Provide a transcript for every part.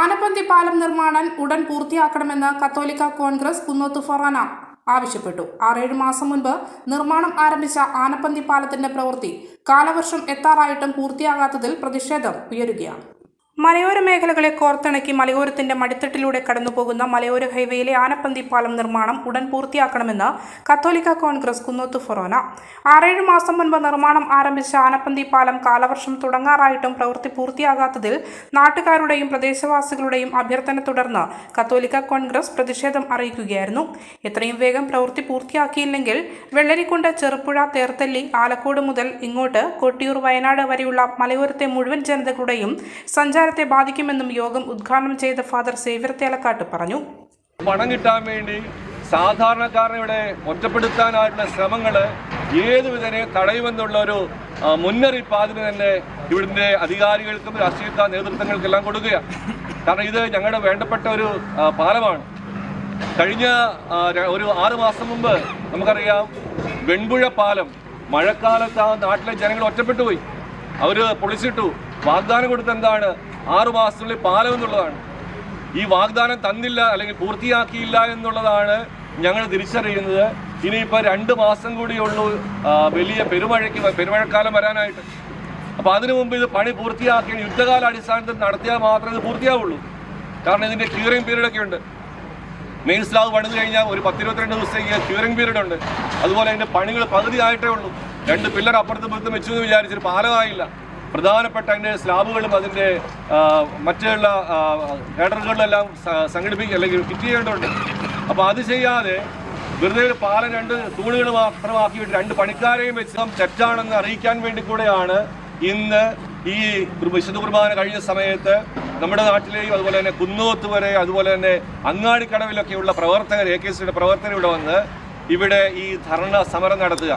ആനപ്പന്തി പാലം നിർമ്മാണം ഉടൻ പൂർത്തിയാക്കണമെന്ന് കത്തോലിക്ക കോൺഗ്രസ് കുന്നോത്ത് ഫൊറാന ആവശ്യപ്പെട്ടു. ആറേഴ് മാസം മുൻപ് നിർമ്മാണം ആരംഭിച്ച ആനപ്പന്തി പാലത്തിന്റെ പ്രവൃത്തി കാലവർഷം എത്താറായിട്ടും പൂർത്തിയാകാത്തതിൽ പ്രതിഷേധം ഉയരുകയാണ്. മലയോര മേഖലകളെ കോർത്തിണക്കി മലയോരത്തിന്റെ മടിത്തട്ടിലൂടെ കടന്നുപോകുന്ന മലയോര ഹൈവേയിലെ ആനപ്പന്തി പാലം നിർമ്മാണം ഉടൻ പൂർത്തിയാക്കണമെന്ന് കത്തോലിക്ക കോൺഗ്രസ് കുന്നോത്ത് ഫൊറോന. ആറേഴ് മാസം മുൻപ് നിർമ്മാണം ആരംഭിച്ച ആനപ്പന്തി പാലം കാലവർഷം തുടങ്ങാറായിട്ടും പ്രവൃത്തി പൂർത്തിയാകാത്തതിൽ നാട്ടുകാരുടെയും പ്രദേശവാസികളുടെയും അഭ്യർത്ഥന തുടർന്ന് കത്തോലിക്ക കോൺഗ്രസ് പ്രതിഷേധം അറിയിക്കുകയായിരുന്നു. എത്രയും വേഗം പ്രവൃത്തി പൂർത്തിയാക്കിയില്ലെങ്കിൽ വെള്ളരിക്കുണ്ട് ചെറുപുഴ തേർത്തല്ലി ആലക്കോട് മുതൽ ഇങ്ങോട്ട് കൊട്ടിയൂർ വയനാട് വരെയുള്ള മലയോരത്തെ മുഴുവൻ ജനതകളുടെയും സഞ്ചാരത്തെ ബാധിക്കുമെന്നും യോഗം ഉദ്ഘാടനം ചെയ്ത ഫാദർ സേവ്യർ തേലക്കാട്ട് പറഞ്ഞു. പണം കിട്ടാൻ വേണ്ടി സാധാരണക്കാരനെ ഇവിടെ ഒറ്റപ്പെടുത്താനായിട്ടുള്ള ശ്രമങ്ങൾ ഏതുവിധനെ തടയുമെന്നുള്ള ഒരു മുന്നറിയിപ്പ് ആദ്യം തന്നെ ഇവിടുത്തെ അധികാരികൾക്കും രാഷ്ട്രീയ നേതൃത്വങ്ങൾക്കെല്ലാം കൊടുക്കുക കാരണം ഇത് ഞങ്ങളുടെ വേണ്ടപ്പെട്ട ഒരു പാലമാണ്. കഴിഞ്ഞ ഒരു ആറ് മാസം മുമ്പ് നമുക്കറിയാം വെൺപുഴ പാലം മഴക്കാലത്ത് ആ നാട്ടിലെ ജനങ്ങൾ ഒറ്റപ്പെട്ടു പോയി. അവർ പൊളിച്ചിട്ടു. വാഗ്ദാനം കൊടുത്ത എന്താണ്? ആറു മാസത്തിനുള്ളിൽ പാലം എന്നുള്ളതാണ്. ഈ വാഗ്ദാനം തന്നില്ല അല്ലെങ്കിൽ പൂർത്തിയാക്കിയില്ല എന്നുള്ളതാണ് ഞങ്ങൾ തിരിച്ചറിയുന്നത്. ഇനിയിപ്പോൾ രണ്ട് മാസം കൂടിയുള്ളൂ വലിയ പെരുമഴയ്ക്ക് പെരുമഴക്കാലം വരാനായിട്ട്. അപ്പോൾ അതിനു മുമ്പ് ഇത് പണി പൂർത്തിയാക്കി യുദ്ധകാല അടിസ്ഥാനത്തിൽ നടത്തിയാൽ മാത്രമേ ഇത് പൂർത്തിയാവുള്ളൂ. കാരണം ഇതിന്റെ ക്യൂറിംഗ് പീരീഡൊക്കെ ഉണ്ട്. മെയിൻ സ്ലാബ് പണിത് കഴിഞ്ഞാൽ ഒരു പത്തിരുപത്തിരണ്ട് ദിവസത്തേക്ക് ക്യൂറിംഗ് പീരീഡ് ഉണ്ട്. അതുപോലെ അതിന്റെ പണികൾ പകുതി ആയിട്ടേ ഉള്ളൂ. രണ്ട് പില്ലർ അപ്പുറത്ത് പുറത്ത് വെച്ചു എന്ന് വിചാരിച്ചൊരു പാലമായില്ല പ്രധാനപ്പെട്ട അതിന്റെ സ്ലാബുകളും അതിന്റെ മറ്റുള്ള ഹേഡറുകളിലെല്ലാം സംഘടിപ്പിക്കുക അല്ലെങ്കിൽ ഫിറ്റ് ചെയ്യേണ്ടതുണ്ട്. അപ്പോൾ അത് ചെയ്യാതെ വെറുതെ ഒരു പാലം രണ്ട് തൂണുകൾ മാത്രമാക്കിയിട്ട് രണ്ട് പണിക്കാരെയും വെച്ച് തെറ്റാണെന്ന് അറിയിക്കാൻ വേണ്ടി കൂടെയാണ് ഇന്ന് ഈ വിശുദ്ധ കുർബാന കഴിഞ്ഞ സമയത്ത് നമ്മുടെ നാട്ടിലെയും അതുപോലെ തന്നെ കുന്നോത്ത് വരെ അതുപോലെ തന്നെ അങ്ങാടിക്കടവിലൊക്കെയുള്ള പ്രവർത്തകർ എ കെ സിയുടെ പ്രവർത്തകർ ഇവിടെ വന്ന് ഇവിടെ ഈ ധർണ സമരം നടത്തുക.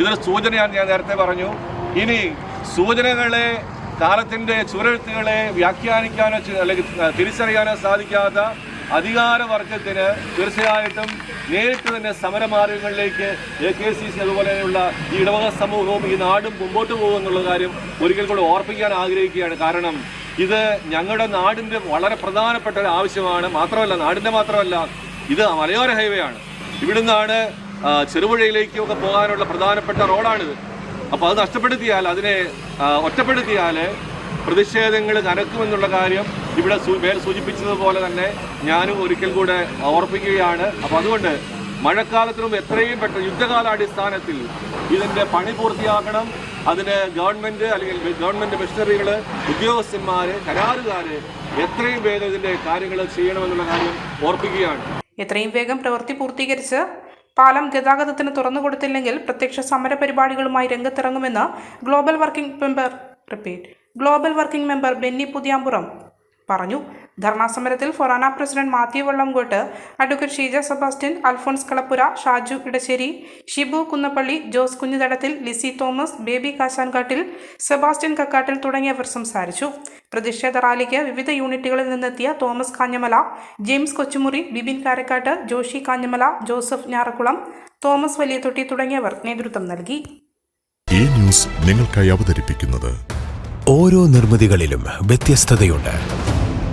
ഇതൊരു സൂചനയാണ് ഞാൻ നേരത്തെ പറഞ്ഞു. ഇനി സൂചനകളെ കാലത്തിന്റെ ചുരഴുത്തുകളെ വ്യാഖ്യാനിക്കാനോ അല്ലെങ്കിൽ തിരിച്ചറിയാനോ സാധിക്കാത്ത അധികാരവർഗത്തിന് തീർച്ചയായിട്ടും നേരിട്ട് തന്നെ സമരമാർഗങ്ങളിലേക്ക് എ കെ സി സി അതുപോലെയുള്ള ഈ ഇടവക സമൂഹവും ഈ നാടും മുമ്പോട്ട് പോകുമെന്നുള്ള കാര്യം ഒരിക്കൽ കൂടെ ഓർപ്പിക്കാൻ ആഗ്രഹിക്കുകയാണ്. കാരണം ഇത് ഞങ്ങളുടെ നാടിന്റെ വളരെ പ്രധാനപ്പെട്ട ഒരു ആവശ്യമാണ്. മാത്രമല്ല നാടിന്റെ മാത്രമല്ല ഇത് മലയോര ഹൈവേ ആണ് ഇവിടുന്നാണ് ചെറുപുഴയിലേക്കൊക്കെ പോകാനുള്ള പ്രധാനപ്പെട്ട റോഡാണിത്. അപ്പോൾ അത് നഷ്ടപ്പെടുത്തിയാൽ അതിനെ ഒറ്റപ്പെടുത്തിയാൽ പ്രതിഷേധങ്ങൾ കനക്കുമെന്നുള്ള കാര്യം ഇവിടെ മേൽ സൂചിപ്പിച്ചതുപോലെ തന്നെ ഞാനും ഒരിക്കൽ കൂടെ ഓർപ്പിക്കുകയാണ്. അപ്പോൾ അതുകൊണ്ട് മഴക്കാലത്തിനും എത്രയും പെട്ടെന്ന് യുദ്ധകാലാടിസ്ഥാനത്തിൽ ഇതിന്റെ പണി പൂർത്തിയാക്കണം. അതിന് ഗവൺമെന്റ് അല്ലെങ്കിൽ ഗവൺമെന്റ് മിഷണറികൾ ഉദ്യോഗസ്ഥന്മാർ കരാറുകാർ എത്രയും വേഗം ഇതിന്റെ കാര്യങ്ങൾ ചെയ്യണമെന്നുള്ള കാര്യം ഓർപ്പിക്കുകയാണ്. എത്രയും വേഗം പ്രവൃത്തി പൂർത്തീകരിച്ച് പാലം ഗതാഗതത്തിന് തുറന്നു കൊടുത്തില്ലെങ്കിൽ പ്രത്യക്ഷ സമര പരിപാടികളുമായി രംഗത്തിറങ്ങുമെന്ന് global working member repeat global working member Benny Puthiyampuram പറഞ്ഞു. ധർണാ സമരത്തിൽ ഫൊറാന പ്രസിഡന്റ് മാത്യു വള്ളംകോട്ട് അഡ്വക്കേറ്റ് ഷീജ സെബാസ്റ്റ്യൻ അൽഫോൺസ് കളപ്പുര ഷാജു ഇടശ്ശേരി ഷിബു കുന്നപ്പള്ളി ജോസ് കുഞ്ഞുതടത്തിൽ ലിസി തോമസ് ബേബി കാശാൻകാട്ടിൽ സെബാസ്റ്റ്യൻ കക്കാട്ടിൽ തുടങ്ങിയവർ സംസാരിച്ചു. പ്രതിഷേധ റാലിക്ക് വിവിധ യൂണിറ്റുകളിൽ നിന്നെത്തിയ തോമസ് കാഞ്ഞമല ജെയിംസ് കൊച്ചുമുറി ബിബിൻ കാരക്കാട്ട് ജോഷി കാഞ്ഞമല ജോസഫ് ഞാറക്കുളം തോമസ് വലിയതൊട്ടി തുടങ്ങിയവർ നേതൃത്വം നൽകി. ഈ ന്യൂസ് നിങ്ങൾക്കായി അവതരിപ്പിക്കുന്നത് ഓരോ നിർമ്മിതികളിലും വ്യത്യസ്തതയുണ്ട്.